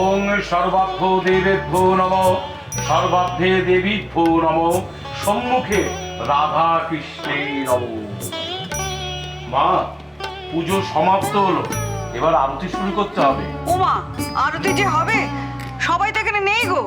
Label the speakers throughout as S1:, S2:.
S1: ওং সর্বাভ্য দেবেভ্যো নম সর্বাভ্যে দেবীভ্যো নম সম্মুখে রাধা কৃষ্ণে নম। মা পুজো সমাপ্ত হলো এবার আরতি শুরু করতে হবে।
S2: ওমা আরতি যে হবে সবাই তো এখানে নেই গো।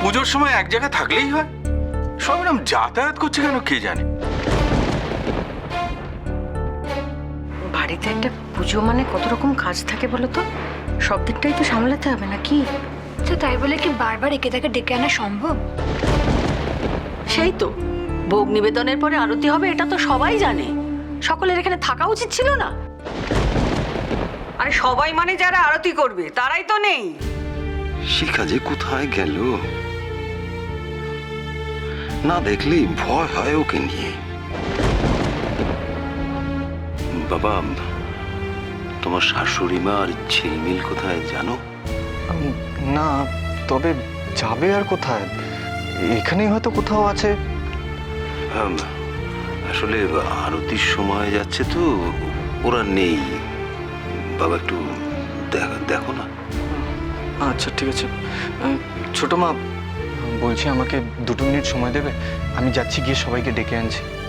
S3: পুজোর সময় এক জায়গায় থাকলেই হয়। সব এরকম যাতায়াত করছে কেন কে জানে?
S4: বাড়িতে একটা পুজো মানে কত রকম কাজ থাকে বলো তো? সব দিকটাই তো সামলাতে হবে নাকি?
S5: তো তাই বলে কি বারবার একে তাকে ডেকে আনা সম্ভব?
S4: সেই তো। ভোগ নিবেদনের পরে আরতি হবে এটা তো সবাই জানে। সকলের এখানে থাকা উচিত ছিল না।
S2: আরে সবাই মানে যারা আরতি করবে তারাই তো নেই।
S6: শিখা যে কোথায় গেল? না দেখলেই ভয় হয় ওকে নিয়ে। বাবা তোমার শাশুড়ি মা আর ঝিলমিল কোথায় জানো?
S7: না তবে যাবে আর কোথায়? এখানেই হয়তো কোথাও আছে।
S6: আসলে আরতির সময় যাচ্ছে তো ওরা নেই। বাবা একটু দেখ- না।
S7: আচ্ছা ঠিক আছে। ছোট মা বলছি আমাকে দুটো মিনিট সময় দেবে? আমি যাচ্ছি গিয়ে সবাইকে ডেকে আনছি।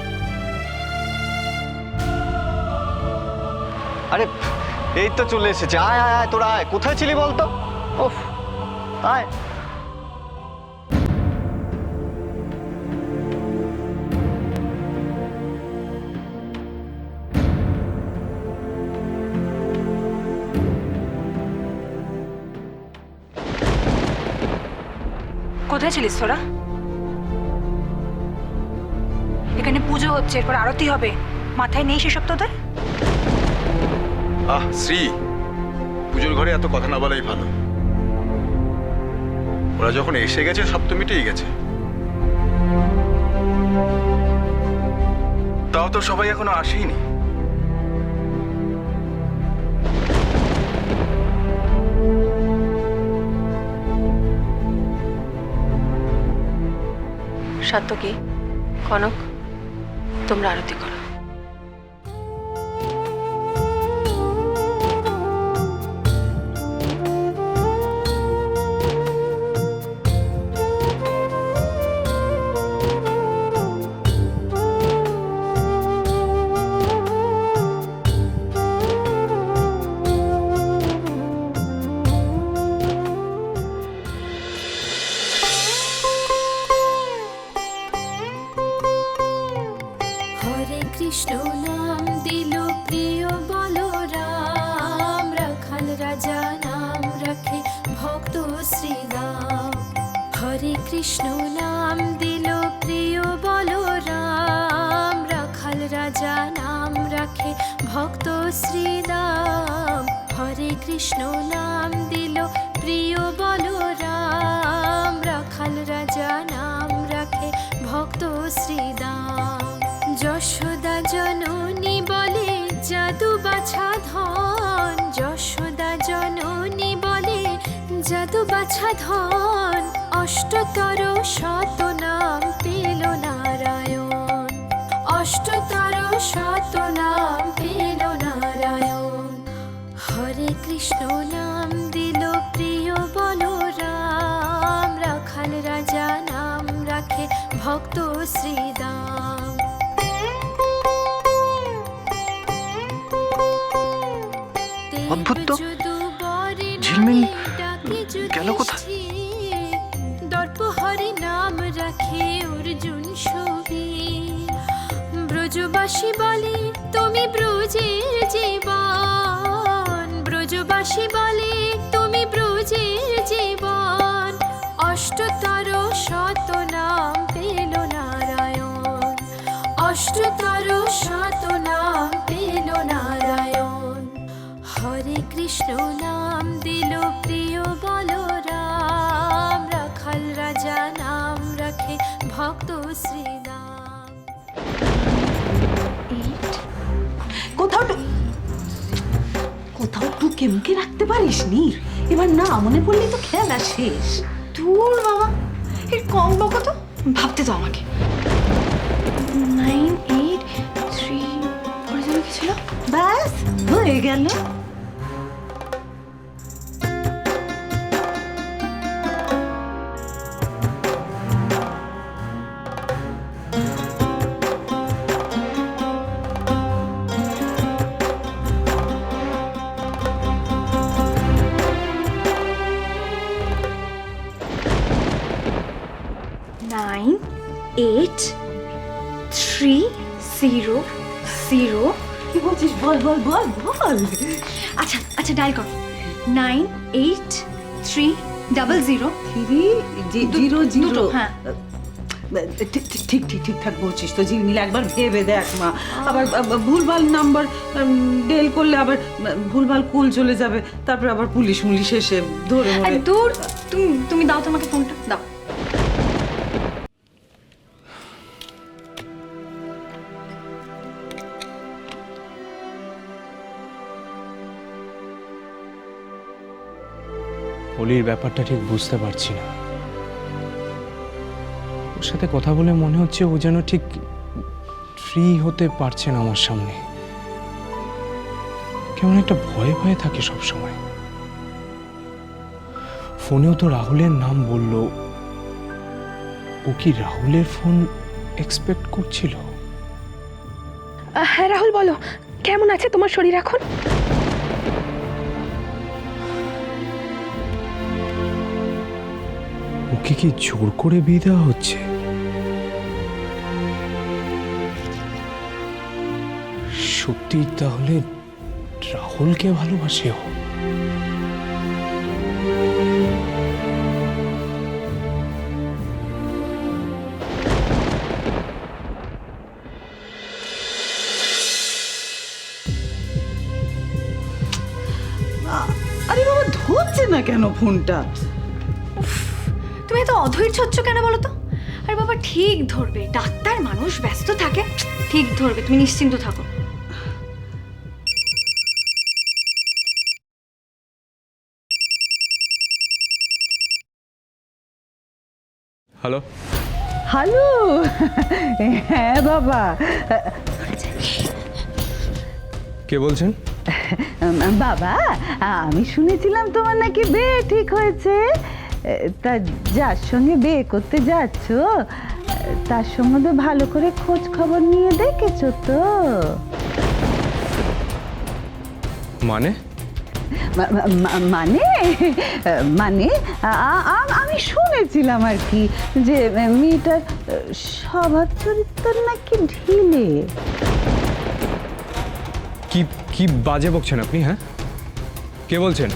S7: আরে, এই তো চলে এসেছে। আয় আয় আয়, তোরা আয়। কোথায় ছিলি বলতো? ওফ আয়।
S5: কোথায় ছিলিস তোরা? এখানে পুজো হচ্ছে, এরপর আরতি হবে। মাথায় নেই সেসব তোদের?
S3: আহ, শ্রী, পুজোর ঘরে এত কথা না বলাই ভালো। ওরা যখন এসে গেছে, সব তো মিটেই গেছে। তাও তো সবাই এখনও আসেনি
S4: সাত্যকী কনক, তোমরা আরতি করো।
S8: হরে কৃষ্ণ নাম দিল প্রিয় বলো রাম রাখাল রাজা নাম রাখে ভক্ত শ্রীরাম। হরে কৃষ্ণ নাম দিল প্রিয় বলো রাম রাখাল রাজা নাম রাখে ভক্ত শ্রীরাম। যশোদা জননী বলে জাদু বাছা ধন। যশোদা জননী বলে জাদু বাছা ধন। অষ্টতর শত নাম পেল নারায়ণ। অষ্টতর শত নাম পেল নারায়ণ। হরে কৃষ্ণ নাম দিল প্রিয় বলো রাম রাখাল রাজা নাম রাখে ভক্ত শ্রীরাম
S7: অদ্ভুত। ঝিলমিল গেল কোথায়?
S8: অর্জুন ছবি। ব্রজবাসী বলে, তুমি ব্রজের জীবন। ব্রজবাসী বলে, তুমি ব্রজের জীবন। অষ্টতর শত নাম পেল নারায়ণ। অষ্টতর শত নাম পেল নারায়ণ। হরে কৃষ্ণ
S9: টুকে মুখে রাখতে পারিস নি? এবার না মনে পড়লে তো খেলা শেষ ধুর বাবা। এর কম বকো তো। ভাবতে তো আমাকে। নাইন এইট থ্রি ছিল? ব্যাস হয়ে গেল। বল বল বল বল।
S5: আচ্ছা আচ্ছা ডায়াল করো। Nine eight three double zero
S9: three zero zero.
S5: হ্যাঁ।
S9: ঠিক ঠিক ঠিক ঠিক ঠিকঠাক বলছিস তো ঝিলমিল একবার ভেবে দেখ মা। আবার ভুলভাল নাম্বার ডেল করলে আবার ভুলভাল কুল চলে যাবে তারপরে আবার পুলিশ মুলিশ এসে ধরে
S5: দূর তুমি তুমি দাও তোমাকে ফোনটা দাও।
S7: হোলির ব্যাপারটা ঠিক বুঝতে পারছি না। ওর সাথে কথা বলে মনে হচ্ছে ও যেন ঠিক ফ্রি হতে পারছে না আমার সামনে। কেমন একটা ভয়ে ভয়ে থাকে সব সময় ফোনেও তো রাহুলের নাম বলল। ও কি রাহুলের ফোন এক্সপেক্ট করছিল?
S5: হ্যাঁ রাহুল বলো, কেমন আছে তোমার শরীর এখন?
S7: ওকে কি জোর করে বিয়ে দেওয়া হচ্ছে? সত্যি তাহলে রাহুলকে ভালোবাসে ও?
S9: আরে ধরছে না কেন ফোনটা?
S5: অধৈর্য হচ্ছ কেন বলো তো? আরে বাবা ঠিক ধরবে। ডাক্তার মানুষ ব্যস্ত থাকে। ঠিক ধরবে তুমি নিশ্চিন্ত থাকো।
S7: হ্যালো।
S9: হ্যালো। হ্যাঁ বাবা।
S7: কে বলছেন?
S9: বাবা আমি শুনেছিলাম তোমার নাকি বিয়ে ঠিক হয়েছে। তা যার সঙ্গে বিয়ে করতে যাচ্ছ? তার সম্বন্ধে ভালো করে খোঁজ খবর নিয়ে দেখেছ তো।
S7: মানে?
S9: মানে? মানে? আমি শুনেছিলাম আর কি যে মেয়েটার স্বভাব চরিত্র নাকি ঢিলে।
S7: কি কি বাজে বকছেন আপনি হ্যাঁ? কে বলছেন?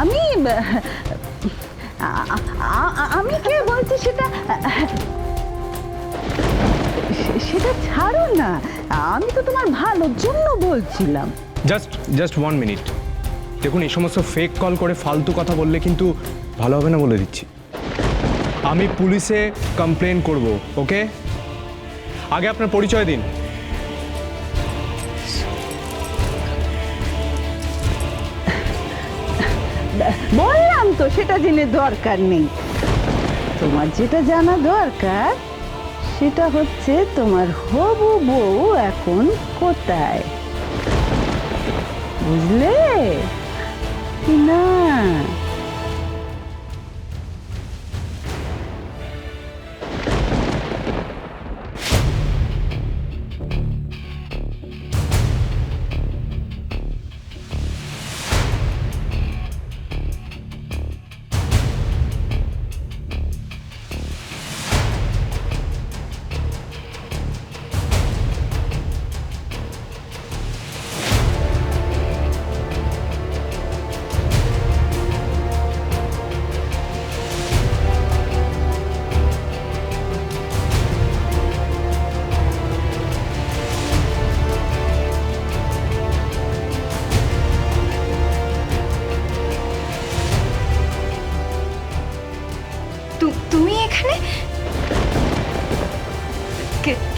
S9: আমি আমি কে বলছি সেটা? সেটা ছাড়ো না। আমি তো তোমার ভালোর জন্য বলছিলাম।
S7: জাস্ট জাস্ট ওয়ান মিনিট দেখুন, এই সমস্ত ফেক কল করে ফালতু কথা বললে কিন্তু ভালো হবে না বলে দিচ্ছি। আমি পুলিশে কমপ্লেন করব ওকে আগে আপনার পরিচয় দিন।
S9: বললাম তো, সেটা জেনে দরকার নেই। তোমার যেটা জানা দরকার, সেটা হচ্ছে তোমার হবু বউ এখন কোথায়? বুঝলে? না।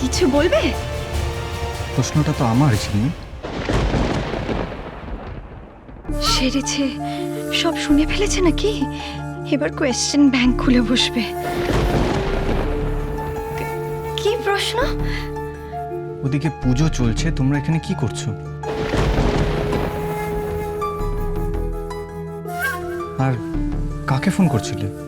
S5: কিছু বলবে?
S7: প্রশ্নটা তো আমার ঝিলমিল
S5: সেরেছে। সব শুনে ফেলেছে নাকি? এবার কোয়েশ্চেন ব্যাংক খুলে বসবে। কি প্রশ্ন?
S10: ওদিকে পুজো চলছে তোমরা এখানে কি করছ? আর কাকে ফোন করছিলে?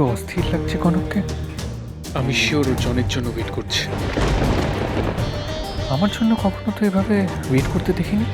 S10: বড্ড অস্থির লাগছে কনককে।
S11: আমি শিওর ও জনের জন্য ওয়েট করছি।
S10: আমার জন্য কখনো তো এভাবে ওয়েট করতে দেখিনি।